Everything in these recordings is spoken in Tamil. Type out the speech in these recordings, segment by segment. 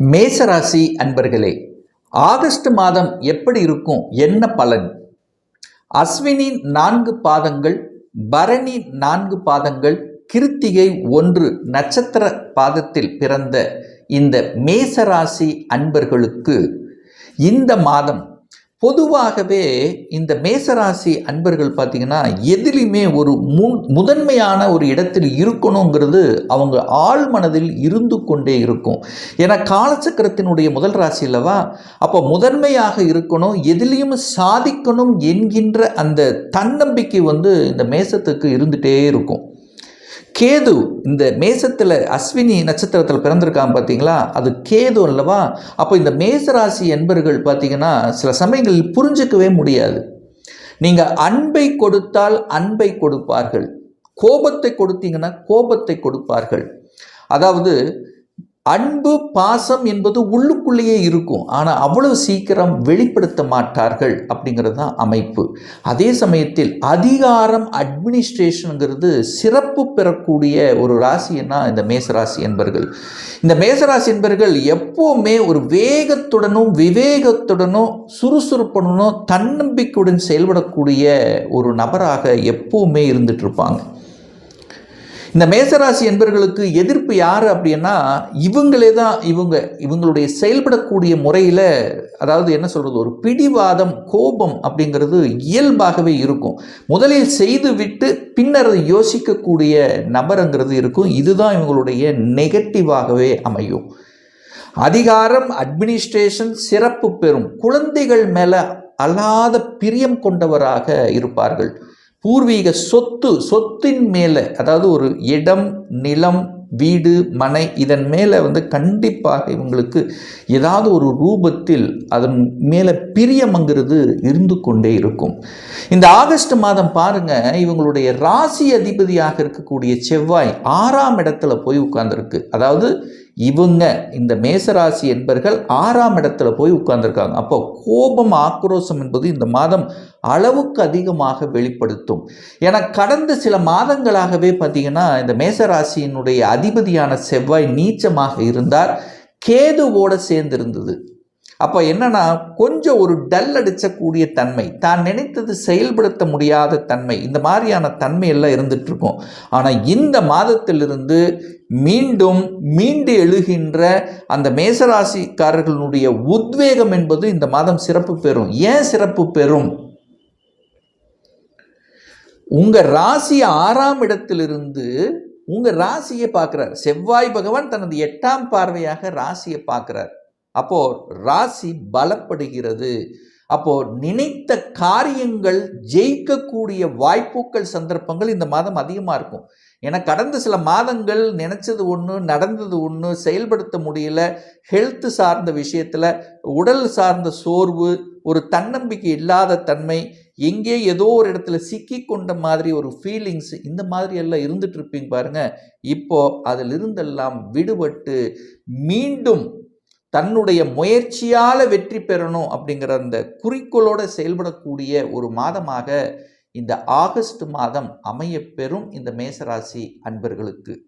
மேசராசி அன்பர்களே ஆகஸ்ட் மாதம் எப்படி இருக்கும்? என்ன பலன்? அஸ்வினி நான்கு பாதங்கள் பரணி நான்கு பாதங்கள் கிருத்திகை ஒன்று நட்சத்திர பாதத்தில் பிறந்த இந்த மேசராசி அன்பர்களுக்கு இந்த மாதம் பொதுவாகவே இந்த மேசராசி அன்பர்கள் பார்த்தீங்கன்னா எதிலுமே ஒரு முன் முதன்மையான ஒரு இடத்தில் இருக்கணுங்கிறது அவங்க ஆள் மனதில் இருந்து கொண்டே இருக்கும். ஏன்னா காலச்சக்கரத்தினுடைய முதல் ராசி அல்லவா? அப்போ முதன்மையாக இருக்கணும் எதிலையும் சாதிக்கணும் என்கின்ற அந்த தன்னம்பிக்கை வந்து இந்த மேசத்துக்கு இருந்துகிட்டே இருக்கும். கேது இந்த மேசத்தில் அஸ்வினி நட்சத்திரத்தில் பிறந்திருக்காங்க பார்த்தீங்களா அது கேது அல்லவா? அப்போ இந்த மேசராசி என்பர்கள் பார்த்தீங்கன்னா சில சமயங்களில் புரிஞ்சிக்கவே முடியாது. நீங்கள் அன்பை கொடுத்தால் அன்பை கொடுப்பார்கள். கோபத்தை கொடுத்தீங்கன்னா கோபத்தை கொடுப்பார்கள். அதாவது அன்பு பாசம் என்பது உள்ளுக்குள்ளேயே இருக்கும். ஆனால் அவ்வளவு சீக்கிரம் வெளிப்படுத்த மாட்டார்கள் அப்படிங்கிறது தான் அமைப்பு. அதே சமயத்தில் அதிகாரம் அட்மினிஸ்ட்ரேஷனுங்கிறது சிறப்பு பெறக்கூடிய ஒரு ராசின்னா இந்த மேசராசி என்பர்கள். இந்த மேசராசி என்பர்கள் எப்போவுமே ஒரு வேகத்துடனும் விவேகத்துடனும் சுறுசுறுப்புடனும் தன்னம்பிக்கையுடன் செயல்படக்கூடிய ஒரு நபராக எப்போவுமே இருந்துட்டு இருப்பாங்க. இந்த மேசராசி என்பர்களுக்கு எதிர்ப்பு யார் அப்படின்னா இவங்களே தான் இவங்க இவங்களுடைய செயல்படக்கூடிய முறையில் அதாவது என்ன சொல்கிறது ஒரு பிடிவாதம் கோபம் அப்படிங்கிறது இயல்பாகவே இருக்கும். முதலில் செய்து விட்டு பின்னர் யோசிக்கக்கூடிய நபருங்கிறது இருக்கும். இதுதான் இவங்களுடைய நெகட்டிவாகவே அமையும். அதிகாரம் அட்மினிஸ்ட்ரேஷன் சிறப்பு பெறும். குழந்தைகள் மேலே அல்லாத பிரியம் கொண்டவராக இருப்பார்கள். பூர்வீக சொத்து சொத்தின் மேலே அதாவது ஒரு இடம் நிலம் வீடு மனை இதன் மேலே வந்து கண்டிப்பாக இவங்களுக்கு ஏதாவது ஒரு ரூபத்தில் அதன் மேலே பிரியமங்கிறது இருந்து கொண்டே இருக்கும். இந்த ஆகஸ்ட் மாதம் பாருங்க இவங்களுடைய ராசி அதிபதியாக இருக்கக்கூடிய செவ்வாய் ஆறாம் இடத்துல போய் உட்கார்ந்துருக்கு. அதாவது இவங்க இந்த மேசராசி என்பர்கள் ஆறாம் இடத்துல போய் உட்கார்ந்துருக்காங்க. அப்போ கோபம் ஆக்ரோஷம் என்பது இந்த மாதம் அளவுக்கு அதிகமாக வெளிப்படுத்தும். ஏன்னா கடந்த சில மாதங்களாகவே பார்த்தீங்கன்னா இந்த மேசராசியினுடைய அதிபதியான செவ்வாய் நீச்சமாக இருந்தார். கேதுவோடு சேர்ந்திருந்தது. அப்போ என்னன்னா கொஞ்சம் ஒரு டல் அடிச்சக்கூடிய தன்மை தான் நினைத்தது செயல்படுத்த முடியாத தன்மை இந்த மாதிரியான தன்மையெல்லாம் இருந்துகிட்ருக்கும். ஆனால் இந்த மாதத்திலிருந்து மீண்டும் மீண்டு எழுகின்ற அந்த மேசராசிக்காரர்களுடைய உத்வேகம் என்பது இந்த மாதம் சிறப்பு பெறும். ஏன் சிறப்பு பெறும்? உங்கள் ராசி ஆறாம் இடத்திலிருந்து உங்கள் ராசியை பார்க்குறார். செவ்வாய் பகவான் தனது எட்டாம் பார்வையாக ராசியை பார்க்குறார். அப்போ ராசி பலப்படுகிறது. அப்போ நினைத்த காரியங்கள் ஜெயிக்கக்கூடிய வாய்ப்புகள் சந்தர்ப்பங்கள் இந்த மாதம் அதிகமாக இருக்கும். ஏன்னா கடந்த சில மாதங்கள் நினச்சது ஒன்று நடந்தது ஒன்று செயல்படுத்த முடியல. ஹெல்த்து சார்ந்த விஷயத்தில் உடல் சார்ந்த சோர்வு ஒரு தன்னம்பிக்கை இல்லாத தன்மை எங்கே ஏதோ ஒரு இடத்துல சிக்கி கொண்ட மாதிரி ஒரு ஃபீலிங்ஸ் இந்த மாதிரி எல்லாம் இருந்துட்டு இருப்பீங்க பாருங்க. இப்போ அதிலிருந்தெல்லாம் விடுபட்டு மீண்டும் தன்னுடைய முயற்சியால் வெற்றி பெறணும் அப்படிங்கிற அந்த குறிக்கோளோடு செயல்படக்கூடிய ஒரு மாதமாக இந்த ஆகஸ்ட் மாதம் அமையப்பெறும் இந்த மேசராசி அன்பர்களுக்கு.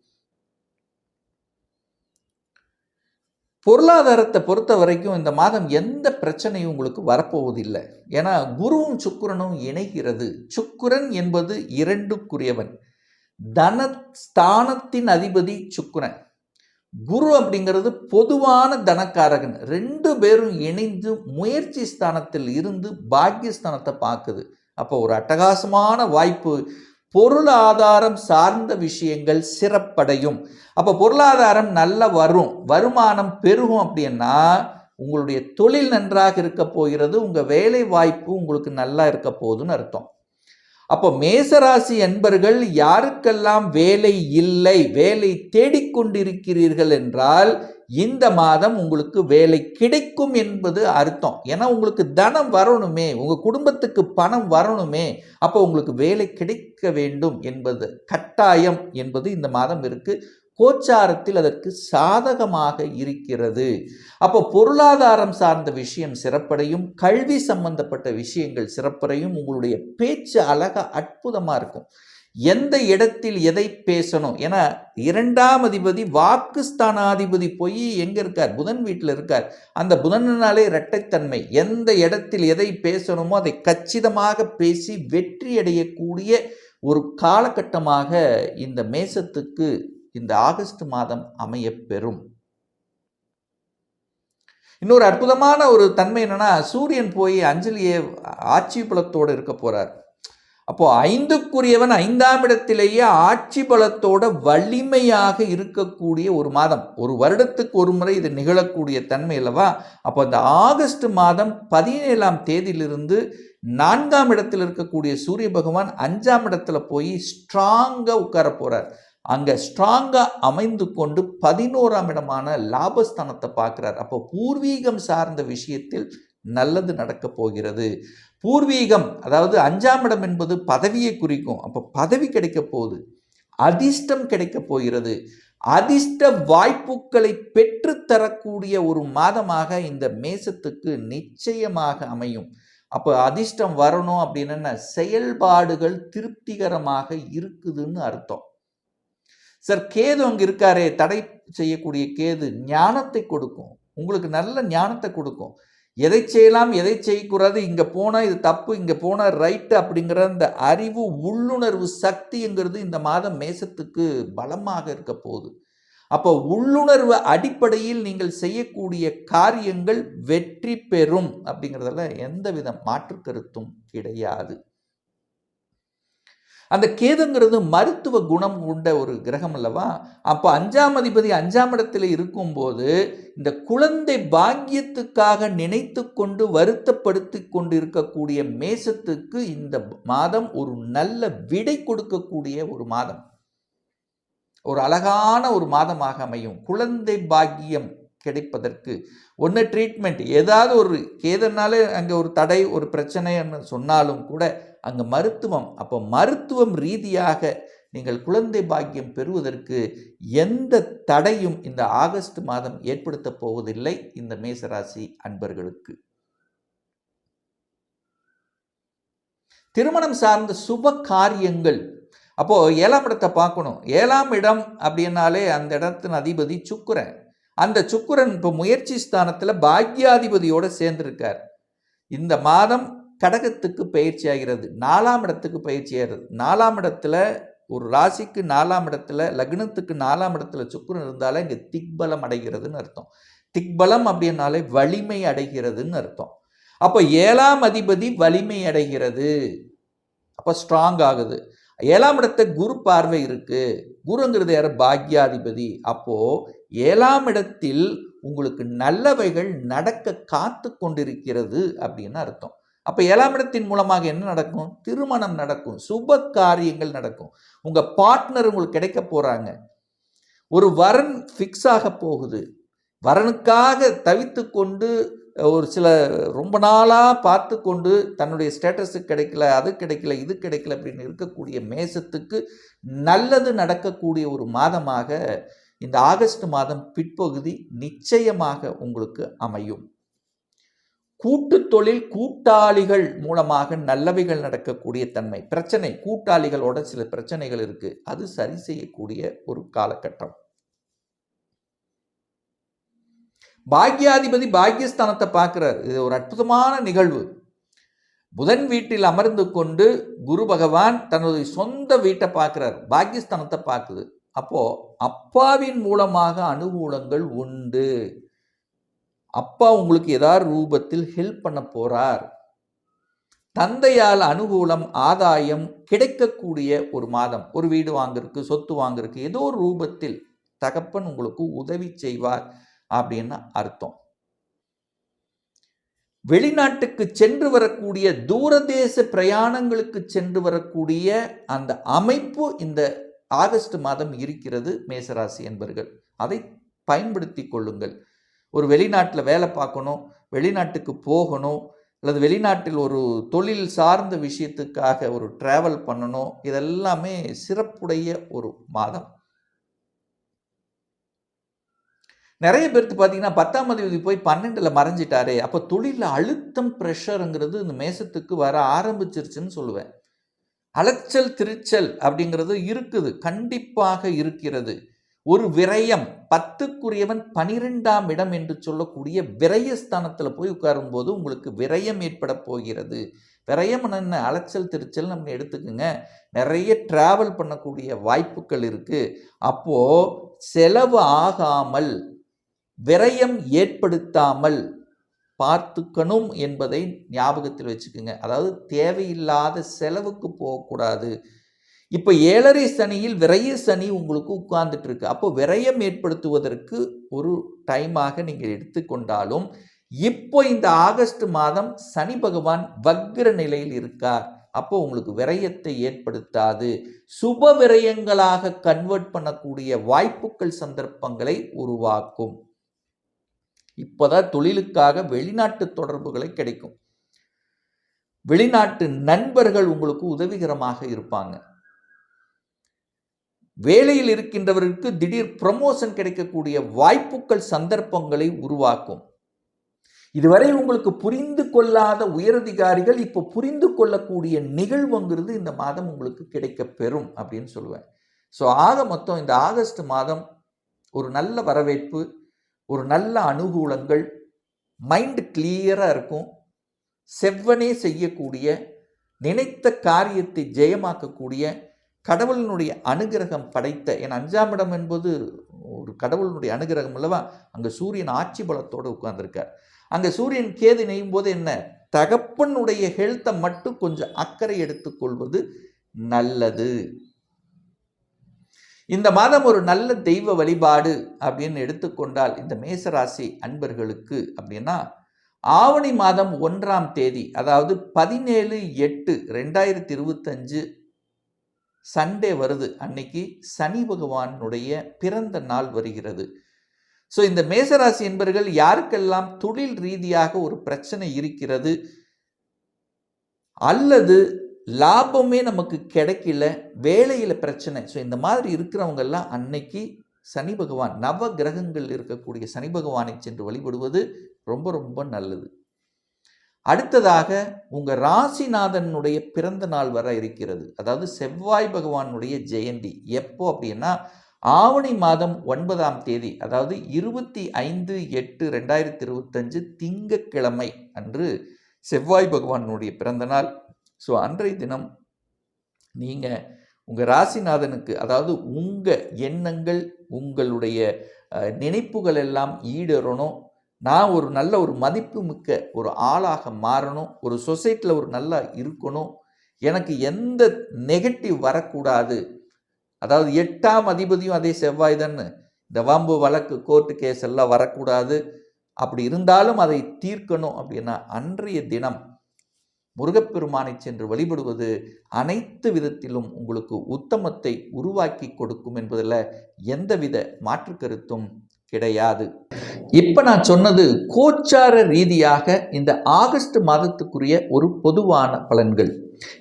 பொருளாதாரத்தை பொறுத்த வரைக்கும் இந்த மாதம் எந்த பிரச்சனையும் உங்களுக்கு வரப்போவதில்லை. ஏன்னா குருவும் சுக்கிரனும் இணைகிறது. சுக்குரன் என்பது இரண்டுக்குரியவன். தன ஸ்தானத்தின் அதிபதி சுக்குரன். குரு அப்படிங்கிறது பொதுவான தனக்காரகன். ரெண்டு பேரும் இணைந்து முயற்சி ஸ்தானத்தில் இருந்து பாக்கியஸ்தானத்தை பார்க்குது. அப்போ ஒரு அட்டகாசமான வாய்ப்பு. பொருளாதாரம் சார்ந்த விஷயங்கள் சிறப்படையும். அப்போ பொருளாதாரம் நல்ல வரும். வருமானம் பெருகும் அப்படின்னா உங்களுடைய தொழில் நன்றாக இருக்க போகிறது. உங்கள் வேலை வாய்ப்பு உங்களுக்கு நல்லா இருக்க போகுதுன்னு அர்த்தம். அப்போ மேசராசி என்பர்கள் யாருக்கெல்லாம் வேலை இல்லை வேலை தேடிக்கொண்டிருக்கிறீர்கள் என்றால் இந்த மாதம் உங்களுக்கு வேலை கிடைக்கும் என்பது அர்த்தம். ஏன்னா உங்களுக்கு தனம் வரணுமே உங்கள் குடும்பத்துக்கு பணம் வரணுமே அப்போ உங்களுக்கு வேலை கிடைக்க வேண்டும் என்பது கட்டாயம் என்பது இந்த மாதம் இருக்குது கோச்சாரத்தில் அதற்கு சாதகமாக இருக்கிறது. அப்போ பொருளாதாரம் சார்ந்த விஷயம் சிறப்படையும் கல்வி சம்பந்தப்பட்ட விஷயங்கள் சிறப்படையும் உங்களுடைய பேச்சு அழகா அற்புதமாக இருக்கும். எந்த இடத்தில் எதை பேசணும்? ஏன்னா இரண்டாம் அதிபதி வாக்குஸ்தானாதிபதி போய் எங்க இருக்கார்? புதன் வீட்டில் இருக்கார். அந்த புதனாலே இரட்டைத்தன்மை. எந்த இடத்தில் எதை பேசணுமோ அதை கச்சிதமாக பேசி வெற்றி அடையக்கூடிய ஒரு காலகட்டமாக இந்த மேசத்துக்கு இந்த ஆகஸ்ட் மாதம் அமையப் பெறும் இன்னொரு அற்புதமான ஒரு தன்மை என்னன்னா சூரியன் போய் அஞ்சலியை ஆட்சி பலத்தோடு இருக்க போறார். அப்போ ஐந்துக்குரியவன் ஐந்தாம் இடத்திலேயே ஆட்சி பலத்தோட வலிமையாக இருக்கக்கூடிய ஒரு மாதம். ஒரு வருடத்துக்கு ஒரு முறை இது நிகழக்கூடிய தன்மை அல்லவா? அப்போ அந்த ஆகஸ்ட் மாதம் பதினேழாம் தேதியிலிருந்து நான்காம் இடத்தில் இருக்கக்கூடிய சூரிய பகவான் அஞ்சாம் இடத்துல போய் ஸ்ட்ராங்காக உட்கார போகிறார் அங்கே ஸ்ட்ராங்காக அமைந்து கொண்டு பதினோராம் இடமான லாபஸ்தானத்தை பார்க்குறார். அப்போ பூர்வீகம் சார்ந்த விஷயத்தில் நல்லது நடக்கப் போகிறது. பூர்வீகம் அதாவது அஞ்சாம் இடம் என்பது பதவியை குறிக்கும். அப்போ பதவி கிடைக்க போகுது. அதிர்ஷ்டம் கிடைக்க போகிறது. அதிர்ஷ்ட வாய்ப்புகளை பெற்று தரக்கூடிய ஒரு மாதமாக இந்த மேசத்துக்கு நிச்சயமாக அமையும். அப்போ அதிர்ஷ்டம் வரணும் அப்படின்னா செயல்பாடுகள் திருப்திகரமாக இருக்குதுன்னு அர்த்தம். சார் கேது அங்கே இருக்காரே தடை செய்யக்கூடிய கேது ஞானத்தை கொடுக்கும். உங்களுக்கு நல்ல ஞானத்தை கொடுக்கும். எதை செய்யலாம் எதை செய்யக்கூடாது இங்கே போனால் இது தப்பு இங்கே போனால் ரைட்டு அப்படிங்கிற அந்த அறிவு உள்ளுணர்வு சக்திங்கிறது இந்த மாதம் மேசத்துக்கு பலமாக இருக்க போகுது. அப்போ உள்ளுணர்வு அடிப்படையில் நீங்கள் செய்யக்கூடிய காரியங்கள் வெற்றி பெறும் அப்படிங்கிறதுல எந்தவித மாற்று கருத்தும் கிடையாது. அந்த கேதுங்கிறது மருத்துவ குணம் கொண்ட ஒரு கிரகம் அல்லவா? அப்போ அஞ்சாம் அதிபதி அஞ்சாம் இடத்துல இருக்கும்போது இந்த குழந்தை பாக்கியத்துக்காக நினைத்து கொண்டு வருத்தப்படுத்தி கொண்டு இருக்கக்கூடிய மேசத்துக்கு இந்த மாதம் ஒரு நல்ல விடை கொடுக்கக்கூடிய ஒரு மாதம். ஒரு அழகான ஒரு மாதமாக அமையும். குழந்தை பாக்கியம் கிடைப்பதற்கு. ஒன்று ட்ரீட்மெண்ட் ஏதாவது ஒரு கேதனாலே அங்கே ஒரு தடை ஒரு பிரச்சனைன்னு சொன்னாலும் கூட அங்கே மருத்துவம். அப்போ மருத்துவம் ரீதியாக நீங்கள் குழந்தை பாக்கியம் பெறுவதற்கு எந்த தடையும் இந்த ஆகஸ்ட் மாதம் ஏற்படுத்தப் போவதில்லை இந்த மேசராசி அன்பர்களுக்கு. திருமணம் சார்ந்த சுப காரியங்கள். அப்போ ஏழாம் இடத்தை பார்க்கணும். ஏழாம் இடம் அப்படின்னாலே அந்த இடத்தின் அதிபதி சுக்குரன். அந்த சுக்குரன் இப்போ முயற்சி ஸ்தானத்தில் பாக்யாதிபதியோடு சேர்ந்திருக்கார். இந்த மாதம் கடகத்துக்கு பயிற்சி ஆகிறது நாலாம் இடத்துக்கு பயிற்சி ஆகிறது நாலாம் இடத்துல ஒரு ராசிக்கு நாலாம் இடத்துல லக்னத்துக்கு நாலாம் இடத்துல சுக்குரன் இருந்தாலே இங்கே திக்பலம் அடைகிறதுன்னு அர்த்தம். திக்பலம் அப்படின்னாலே வலிமை அடைகிறதுன்னு அர்த்தம். அப்போ ஏழாம் அதிபதி வலிமை அடைகிறது. அப்போ ஸ்ட்ராங் ஆகுது. ஏழாம் இடத்த குரு பார்வை இருக்கு. குருங்கிறது யார்? பாக்யாதிபதி. அப்போ ஏழாம் இடத்தில் உங்களுக்கு நல்லவைகள் நடக்க காத்து கொண்டிருக்கிறது அப்படின்னு அர்த்தம். அப்போ ஏழாம் இடத்தின் மூலமாக என்ன நடக்கும்? திருமணம் நடக்கும். சுப காரியங்கள் நடக்கும். உங்கள் பார்ட்னர் உங்களுக்கு கிடைக்க போகிறாங்க ஒரு வரன் ஃபிக்ஸ் ஆக போகுது. வரனுக்காக தவித்து கொண்டு ஒரு சில ரொம்ப நாளாக பார்த்து கொண்டு தன்னுடைய ஸ்டேட்டஸு கிடைக்கல அது கிடைக்கல இது கிடைக்கல அப்படின்னு இருக்கக்கூடிய மேசத்துக்கு நல்லது நடக்கக்கூடிய ஒரு மாதமாக இந்த ஆகஸ்ட் மாதம் பிற்பகுதி நிச்சயமாக உங்களுக்கு அமையும். கூட்டு தொழில் கூட்டாளிகள் மூலமாக நல்லவைகள் நடக்கக்கூடிய தன்மை. பிரச்சனை கூட்டாளிகளோட சில பிரச்சனைகள் இருக்கு. அது சரி செய்யக்கூடிய ஒரு காலகட்டம். பாக்யாதிபதி பாக்யஸ்தானத்தை பார்க்கிறார். இது ஒரு அற்புதமான நிகழ்வு. புதன் வீட்டில் அமர்ந்து கொண்டு குரு பகவான் தனது சொந்த வீட்டை பார்க்கிறார். பாக்யஸ்தானத்தை பார்க்குது. அப்போ அப்பாவின் மூலமாக அனுகூலங்கள் உண்டு. அப்பா உங்களுக்கு ஏதாவது ரூபத்தில் ஹெல்ப் பண்ண போகிறார் தந்தையால் அனுகூலம் ஆதாயம் கிடைக்கக்கூடிய ஒரு மாதம் ஒரு வீடு வாங்குறதுக்கு சொத்து வாங்குறதுக்கு ஏதோ ஒரு ரூபத்தில் தகப்பன் உங்களுக்கு உதவி செய்வார் அப்படின்னு அர்த்தம். வெளிநாட்டுக்கு சென்று வரக்கூடிய தூரதேச பிரயாணங்களுக்கு சென்று வரக்கூடிய அந்த அமைப்பு இந்த ஆகஸ்ட் மாதம் இருக்கிறது மேசராசி என்பர்கள். அதை பயன்படுத்தி கொள்ளுங்கள். ஒரு வெளிநாட்டில் வேலை பார்க்கணும் வெளிநாட்டுக்கு போகணும் அல்லது வெளிநாட்டில் ஒரு தொழில் சார்ந்த விஷயத்துக்காக ஒரு ட்ராவல் பண்ணணும் இதெல்லாமே சிறப்புடைய ஒரு மாதம். நிறைய பேருக்கு பார்த்தீங்கன்னா பத்தாம் தேதி போய் பன்னெண்டில் மறைஞ்சிட்டாரே அப்போ தொழிலில் அழுத்தம் ப்ரெஷருங்கிறது இந்த மேசத்துக்கு வர ஆரம்பிச்சிருச்சுன்னு சொல்லுவேன். அலைச்சல் திருச்சல் அப்படிங்கிறது இருக்குது கண்டிப்பாக இருக்கிறது. ஒரு விரயம் பத்துக்குரியவன் பனிரெண்டாம் இடம் என்று சொல்லக்கூடிய விரயஸ்தானத்தில் போய் உட்காரும் போது உங்களுக்கு விரயம் ஏற்பட போகிறது. விரயம் என்ன அலைச்சல் திருச்சல் நம்ம எடுத்துக்கோங்க. நிறைய டிராவல் பண்ணக்கூடிய வாய்ப்புகள் இருக்குது அப்போது செலவு ஆகாமல் விரயம் ஏற்படுத்தாமல் பார்த்துக்கணும் என்பதை ஞாபகத்தில் வச்சுக்கோங்க. அதாவது தேவையில்லாத செலவுக்கு போகக்கூடாது. இப்போ ஏழரை சனியில் விரய சனி உங்களுக்கு உட்கார்ந்துட்டு இருக்கு அப்போ விரயம் ஏற்படுத்துவதற்கு ஒரு டைமாக நீங்கள் எடுத்துக்கொண்டாலும் இப்போ இந்த ஆகஸ்ட் மாதம் சனி பகவான் வக்ர நிலையில் இருக்கார். அப்போ உங்களுக்கு விரயத்தை ஏற்படுத்தாது. சுப விரயங்களாக கன்வெர்ட் பண்ணக்கூடிய வாய்ப்புகள் சந்தர்ப்பங்களை உருவாக்கும். இப்போதான் தொழிலுக்காக வெளிநாட்டு தொடர்புகளை கிடைக்கும். வெளிநாட்டு நண்பர்கள் உங்களுக்கு உதவிகரமாக இருப்பாங்க. வேலையில் இருக்கின்றவருக்கு திடீர் ப்ரமோஷன் கிடைக்கக்கூடிய வாய்ப்புகள் சந்தர்ப்பங்களை உருவாக்கும். இதுவரை உங்களுக்கு புரிந்து கொள்ளாத உயரதிகாரிகள் இப்போ புரிந்து கொள்ளக்கூடிய நிகழ்வுங்கிறது இந்த மாதம் உங்களுக்கு கிடைக்க பெறும் அப்படின்னு சொல்லுவேன் ஸோ ஆக மொத்தம் இந்த ஆகஸ்ட் மாதம் ஒரு நல்ல வரவேற்பு ஒரு நல்ல அனுகூலங்கள் மைண்டு கிளியராக இருக்கும். செவ்வனே செய்யக்கூடிய நினைத்த காரியத்தை ஜெயமாக்கக்கூடிய கடவுளினுடைய அனுகிரகம் படைத்த என் அஞ்சாம் இடம் என்பது ஒரு கடவுளினுடைய அனுகிரகம் அல்லவா? அங்கே சூரியன் ஆட்சி பலத்தோடு உட்கார்ந்துருக்கார். அங்கே சூரியன் கேது நெய்யும் போது என்ன? தகப்பனுடைய ஹெல்த்தை மட்டும் கொஞ்சம் அக்கறை எடுத்துக்கொள்வது நல்லது. இந்த மாதம் ஒரு நல்ல தெய்வ வழிபாடு அப்படின்னு எடுத்துக்கொண்டால் இந்த மேசராசி அன்பர்களுக்கு அப்படின்னா ஆவணி மாதம் ஒன்றாம் தேதி அதாவது பதினேழு எட்டு ரெண்டாயிரத்தி இருபத்தஞ்சு சண்டே வருது. அன்னைக்கு சனி பகவானுடைய பிறந்த நாள் வருகிறது. ஸோ இந்த மேசராசி என்பர்கள் யாருக்கெல்லாம் தொழில் ரீதியாக ஒரு பிரச்சனை இருக்கிறது? அல்லது லாபமே நமக்கு கிடைக்கல வேலையில் பிரச்சனை. ஸோ இந்த மாதிரி இருக்கிறவங்கெல்லாம் அன்னைக்கு சனி பகவான் நவ கிரகங்கள் இருக்கக்கூடிய சனி பகவானை சென்று வழிபடுவது ரொம்ப ரொம்ப நல்லது. அடுத்ததாக உங்கள் ராசிநாதனுடைய பிறந்த நாள் வர இருக்கிறது. அதாவது செவ்வாய் பகவானுடைய ஜெயந்தி. எப்போ அப்படின்னா ஆவணி மாதம் ஒன்பதாம் தேதி அதாவது இருபத்தி ஐந்து எட்டு ரெண்டாயிரத்தி இருபத்தஞ்சு திங்கக்கிழமை அன்று செவ்வாய் பகவானுடைய பிறந்த நாள். ஸோ அன்றைய தினம் நீங்கள் உங்கள் ராசிநாதனுக்கு அதாவது உங்கள் எண்ணங்கள் உங்களுடைய நினைப்புகள் எல்லாம் ஈடேறணும். நான் ஒரு நல்ல ஒரு மதிப்பு மிக்க ஒரு ஆளாக மாறணும் ஒரு சொசைட்டியில் ஒரு நல்லா இருக்கணும். எனக்கு எந்த நெகட்டிவ் வரக்கூடாது. அதாவது எட்டாம் அதிபதியும் அதே செவ்வாய் தானே. இந்த வம்பு வழக்கு கோர்ட்டு கேஸ் எல்லாம் வரக்கூடாது. அப்படி இருந்தாலும் அதை தீர்க்கணும் அப்படின்னா அன்றைய தினம் முருகப்பெருமானை சென்று வழிபடுவது அனைத்து விதத்திலும் உங்களுக்கு உத்தமத்தை உருவாக்கி கொடுக்கும் என்பதில் எந்தவித மாற்று கருத்தும் கிடையாது. இப்போ நான் சொன்னது கோச்சார ரீதியாக இந்த ஆகஸ்ட் மாதத்துக்குரிய ஒரு பொதுவான பலன்கள்.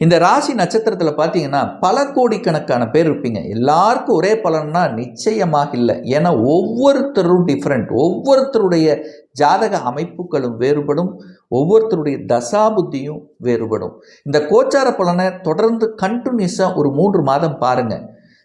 இந்த ராசி நட்சத்திரத்தில் பார்த்தீங்கன்னா பல கோடிக்கணக்கான பேர் இருப்பீங்க. எல்லாருக்கும் ஒரே பலன்னா நிச்சயமாக இல்லை. ஏன்னா ஒவ்வொருத்தரும் டிஃப்ரெண்ட் ஒவ்வொருத்தருடைய ஜாதக அமைப்புகளும் வேறுபடும். ஒவ்வொருத்தருடைய தசாபுத்தியும் வேறுபடும். இந்த கோச்சார பலனை தொடர்ந்து கண்டினியூஸாக ஒரு மூன்று மாதம் பாருங்கள்